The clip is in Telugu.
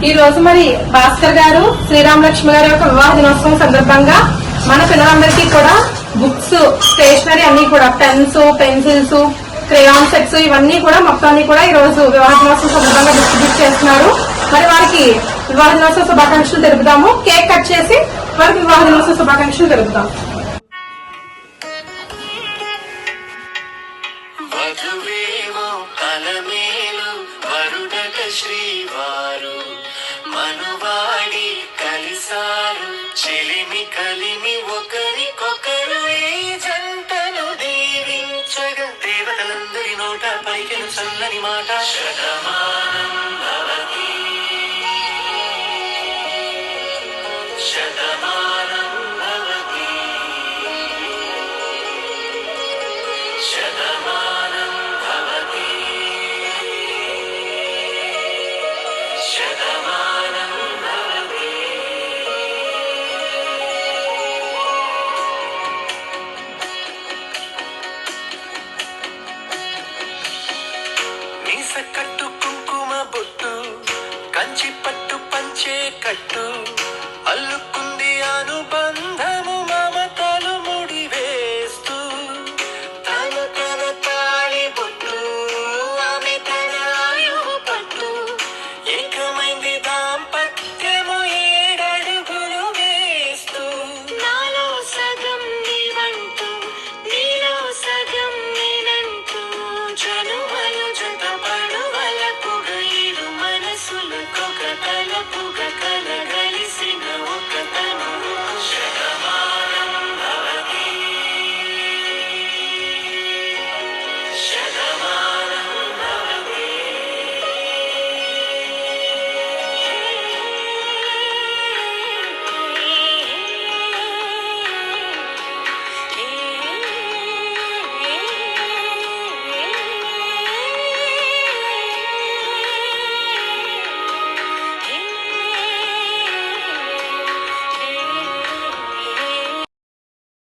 ఈ రోజు మరి భాస్కర్ గారు శ్రీరామ లక్ష్మి గారి యొక్క వివాహ దినోత్సవం సందర్భంగా మన పిల్లలందరికీ కూడా బుక్స్ స్టేషనరీ అన్ని కూడా పెన్స్ పెన్సిల్స్ క్రేయాన్ సెట్స్ ఇవన్నీ కూడా మొత్తాన్ని కూడా ఈ రోజు వివాహ దినోత్సవం సందర్భంగా డిస్ట్రిబ్యూట్ చేస్తున్నారు. మరి వారికి వివాహ దినోత్సవ శుభాకాంక్షలు తెలుపుతాము కేక్ కట్ చేసి వారికి వివాహ దినోత్సవ శుభాకాంక్షలు తెలుపుతాం మనువాడి కలిసారు. చెలిమి కలిమి ఒకరికొకరు ఏ జంటను దీవించగ దేవతలందరి నోట పలికెను చల్లని మాట. శతమానం భవతి. శతమానం భవతి. శతమానం కట్టు కుంకుమ బొట్టు కంచి పట్టు పంచే కట్టు.